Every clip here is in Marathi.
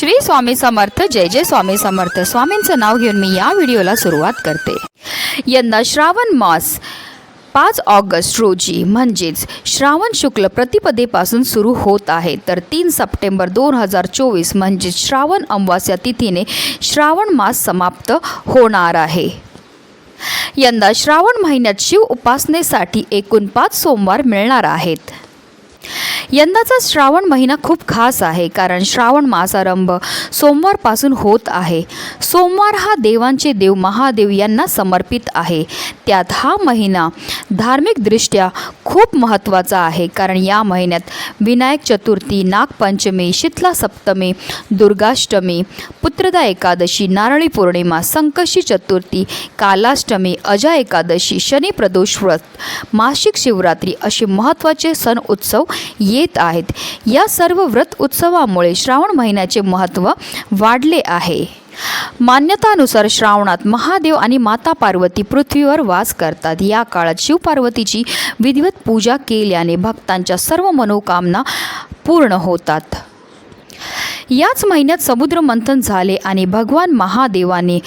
श्री स्वामी समर्थ जय जय स्वामी समर्थ. स्वामींचं नाव घेऊन मी या व्हिडिओला सुरुवात करते. यंदा श्रावण मास पाच ऑगस्ट रोजी म्हणजेच श्रावण शुक्ल प्रतिपदेपासून सुरू होत आहे. तर तीन सप्टेंबर दोन हजार चोवीस म्हणजेच श्रावण अमावास्या तिथीने श्रावण मास समाप्त होणार आहे. यंदा श्रावण महिन्यात शिव उपासनेसाठी एकूण पाच सोमवार मिळणार आहेत. यंदाचा श्रावण महिना खूप खास आहे कारण श्रावण मासारंभ सोमवारपासून होत आहे. सोमवार हा देवांचे देव महादेव यांना समर्पित आहे. त्यात हा महिना धार्मिकदृष्ट्या खूप महत्त्वाचा आहे कारण या महिन्यात विनायक चतुर्थी नागपंचमी शीतला सप्तमी दुर्गाष्टमी पुत्रदा एकादशी नारळी पौर्णिमा संकशी चतुर्थी कालाष्टमी अजा एकादशी शनी प्रदोष व्रत मासिक शिवरात्री असे महत्त्वाचे सण उत्सव ये येत आहेत. या सर्व व्रत उत्सवामुळे श्रावण महिन्याचे महत्त्व वाढले आहे. मान्यतानुसार श्रावणात महादेव आणि माता पार्वती पृथ्वीवर वास करतात. या काळात शिवपार्वतीची विधिवत पूजा केल्याने भक्तांच्या सर्व मनोकामना पूर्ण होतात. याच महिन्यात समुद्र मंथन झाले आणि भगवान महादेवाने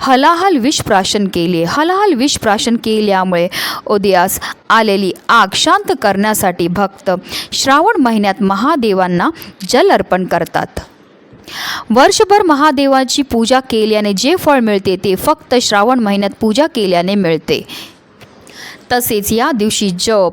हलाहल विषप्राशन केले हलाहल विषप्राशन केल्यामुळे उदयास आलेली आग शांत करण्यासाठी भक्त श्रावण महिन्यात महादेवांना जल अर्पण करतात. वर्षभर महादेवाची पूजा केल्याने जे फळ मिळते ते फक्त श्रावण महिन्यात पूजा केल्याने मिळते. तसेच या दिवशी जप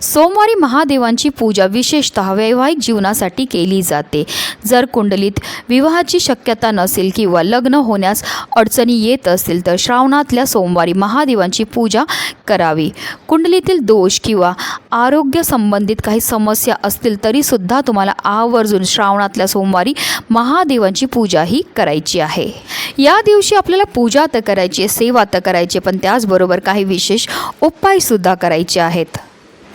सोमवारी महादेवांची पूजा विशेषतः वैवाहिक जीवनासाठी केली जाते. जर कुंडलीत विवाहाची शक्यता नसेल किंवा लग्न होण्यास अडचणी येत असतील तर श्रावणातल्या सोमवारी महादेवांची पूजा करावी. कुंडलीतील दोष किंवा आरोग्य संबंधित काही समस्या असतील तरीसुद्धा तुम्हाला आवर्जून श्रावणातल्या सोमवारी महादेवांची पूजा ही करायची आहे. या दिवशी आपल्याला पूजा तर करायची आहे सेवा तर करायची पण त्याचबरोबर काही विशेष उपायसुद्धा करायचे आहेत.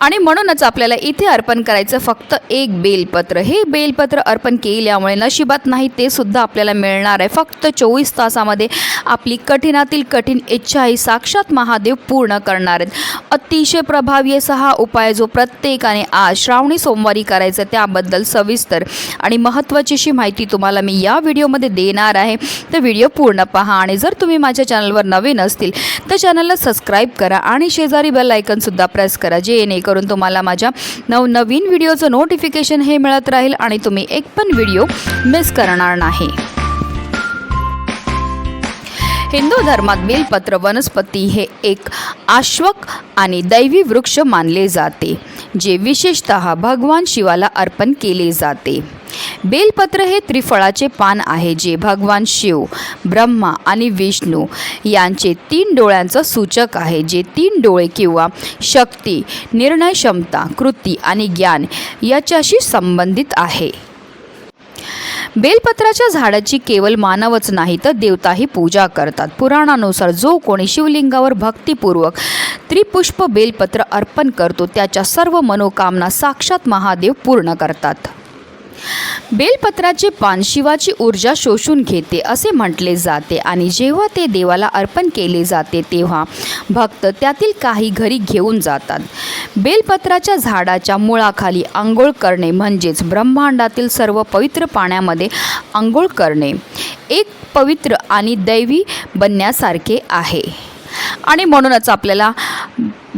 आणि म्हणूनच आपल्याला इथे अर्पण करायचं फक्त एक बेलपत्र. हे बेलपत्र अर्पण केल्यामुळे नशिबात नाही ते सुद्धा आपल्याला मिळणार आहे. फक्त चोवीस तासामध्ये आपली कठीणातील कठीण इच्छा ही साक्षात महादेव पूर्ण करणार आहेत. अतिशय प्रभावी असा हा उपाय जो प्रत्येकाने आज श्रावणी सोमवारी करायचा त्याबद्दल सविस्तर आणि महत्त्वाचीशी माहिती तुम्हाला मी या व्हिडिओमध्ये देणार आहे. तर व्हिडिओ पूर्ण पहा आणि जर तुम्ही माझ्या चॅनलवर नवीन असतील तर चॅनलला सबस्क्राईब करा आणि शेजारी बेल आयकनसुद्धा प्रेस करा जेणेकरून तुम्हाला माझ्या नवनवीन व्हिडिओचं नोटिफिकेशन हे मिळत राहील आणि तुम्ही एक पण व्हिडिओ मिस करणार नाही. हिंदू धर्मात बेलपत्र वनस्पती हे एक आश्वक आणि दैवी वृक्ष मानले जाते जे विशेषत भगवान शिवाला अर्पण केले जाते. बेलपत्र हे त्रिफळाचे पान आहे जे भगवान शिव ब्रह्मा आणि विष्णू यांचे तीन डोळ्यांचं सूचक आहे. जे तीन डोळे किंवा शक्ती निर्णय क्षमता कृती आणि ज्ञान याच्याशी संबंधित आहे. बेलपत्राच्या झाडाची केवळ मानवच नाही तर देवताही पूजा करतात. पुराणानुसार जो कोणी शिवलिंगावर भक्तिपूर्वक त्रिपुष्प बेलपत्र अर्पण करतो त्याच्या सर्व मनोकामना साक्षात महादेव पूर्ण करतात. बेलपत्राचे पान शिवाची ऊर्जा शोषून घेते असे म्हटले जाते. आणि जेव्हा ते देवाला अर्पण केले जाते तेव्हा भक्त त्यातील काही घरी घेऊन जातात. बेलपत्राच्या झाडाच्या मुळाखाली आंघोळ करणे म्हणजेच ब्रह्मांडातील सर्व पवित्र पाण्यामध्ये आंघोळ करणे एक पवित्र आणि दैवी बनण्यासारखे आहे. आणि म्हणूनच आपल्याला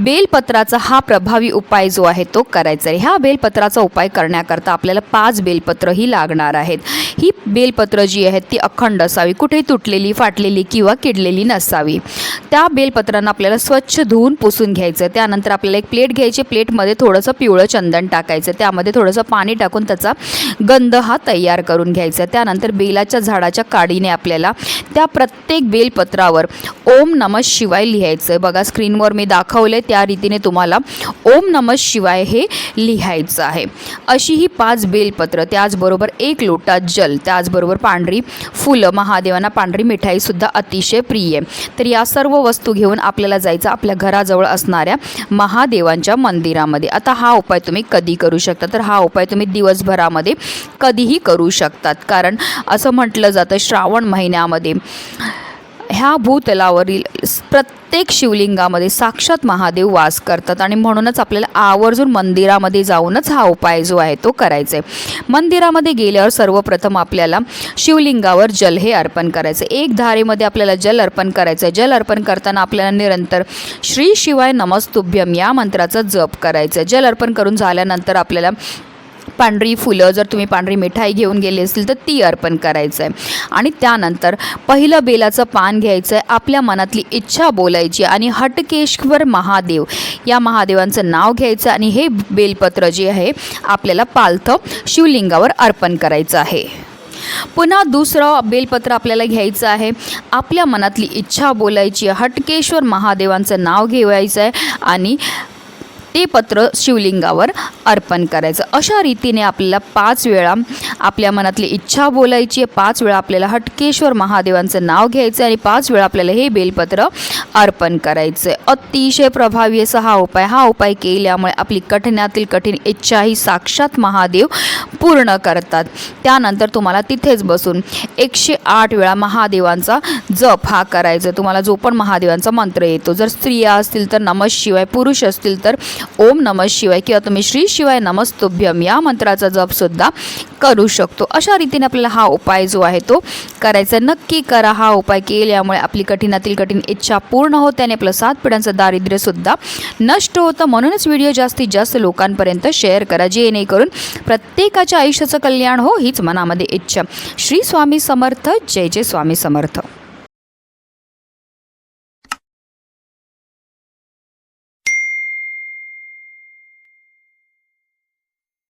बेलपत्राचा हा प्रभावी उपाय जो आहे तो करायचा आहे. ह्या बेलपत्राचा उपाय करण्याकरता आपल्याला पाच बेलपत्रही लागणार आहेत. ही बेलपत्र जी आहेत ती अखंड असावी. कुठेही तुटलेली फाटलेली किंवा किडलेली नसावी. त्या बेलपत्रांना आपल्याला स्वच्छ धुवून पुसून घ्यायचं. त्यानंतर आपल्याला एक प्लेट घ्यायची. प्लेटमध्ये थोडंसं पिवळं चंदन टाकायचं. त्यामध्ये थोडंसं पाणी टाकून त्याचा गंध हा तयार करून घ्यायचा. त्यानंतर बेलाच्या झाडाच्या काडीने आपल्याला त्या प्रत्येक बेलपत्रावर ओम नमः शिवाय लिहायचं बघा स्क्रीनवर मी दाखवले त्या रीतीने तुम्हाला ओम नम शिवाय हे लिहायचं आहे. अशी ही पाच बेलपत्र त्याचबरोबर एक लोटा जल त्याचबरोबर पांढरी फुलं महादेवांना पांढरी मिठाईसुद्धा अतिशय प्रिय आहे. तर या सर्व वस्तू घेऊन आपल्याला जायचं आपल्या घराजवळ असणाऱ्या महादेवांच्या मंदिरामध्ये. आता हा उपाय तुम्ही कधी करू शकता? तर हा उपाय तुम्ही दिवसभरामध्ये कधीही करू शकतात. कारण असं म्हटलं जातं श्रावण महिन्यामध्ये ह्या भूतलावरील प्रत्येक प्रत्येक शिवलिंगामध्ये साक्षात महादेव वास करतात आणि म्हणूनच आपल्याला आवर्जून मंदिरामध्ये जाऊनच हा उपाय जो आहे तो करायचा आहे. मंदिरामध्ये गेल्यावर सर्वप्रथम आपल्याला शिवलिंगावर जल हे अर्पण करायचं एक धारेमध्ये आपल्याला जल अर्पण करायचं आहे. जल अर्पण करताना आपल्याला निरंतर श्री शिवाय नमस्तुभ्यम या मंत्राचा जप करायचा आहे. जल अर्पण करून झाल्यानंतर आपल्याला पांढरी फुलं जर तुम्ही पांढरी मिठाई घेऊन गेली असतील तर ती अर्पण करायचं आहे आणि त्यानंतर पहिलं बेलाचं पान घ्यायचं आहे आपल्या मनातली इच्छा बोलायची आणि हटकेश्वर महादेव या महादेवांचं नाव घ्यायचं आणि हे बेलपत्र जे आहे आपल्याला पालथं शिवलिंगावर अर्पण करायचं आहे. पुन्हा दुसरं बेलपत्र आपल्याला घ्यायचं आहे आपल्या मनातली इच्छा बोलायची हटकेश्वर महादेवांचं नाव घेवायचं आहे आणि ते पत्र शिवलिंगावर अर्पण करायचं. अशा रीतीने आपल्याला पाच वेळा आपल्या मनातली इच्छा बोलायची आहे. पाच वेळा आपल्याला हटकेश्वर महादेवांचं नाव घ्यायचं आहे आणि पाच वेळा आपल्याला हे बेलपत्र अर्पण करायचं आहे अतिशय प्रभावी असा हा उपाय. हा उपाय केल्यामुळे आपली कठीणातील कठीण इच्छा ही साक्षात महादेव पूर्ण करतात. त्यानंतर तुम्हाला तिथेच बसून एकशे आठ वेळा महादेवांचा जप हा करायचा तुम्हाला जो पण महादेवांचा मंत्र येतो. जर स्त्रिया असतील तर नमः शिवाय पुरुष असतील तर ओम नमः शिवाय किंवा तुम्ही श्री शिवाय नमस्तुभ्यम या मंत्राचा जपसुद्धा करू शकतो. अशा रीतीने आपल्याला हा उपाय जो आहे तो करायचा नक्की करा. हा उपाय केल्यामुळे आपली कठीणातील कठीण इच्छा पूर्ण होते आणि आपलं सात पिढ्यांचं दारिद्र्यसुद्धा नष्ट होतं. म्हणूनच व्हिडिओ जास्तीत जास्त लोकांपर्यंत शेअर करा. जेणेकरून प्रत्येकाच्या आयुष्याचं कल्याण हो हीच मनामध्ये इच्छा. श्री स्वामी समर्थ. जय जय स्वामी समर्थ.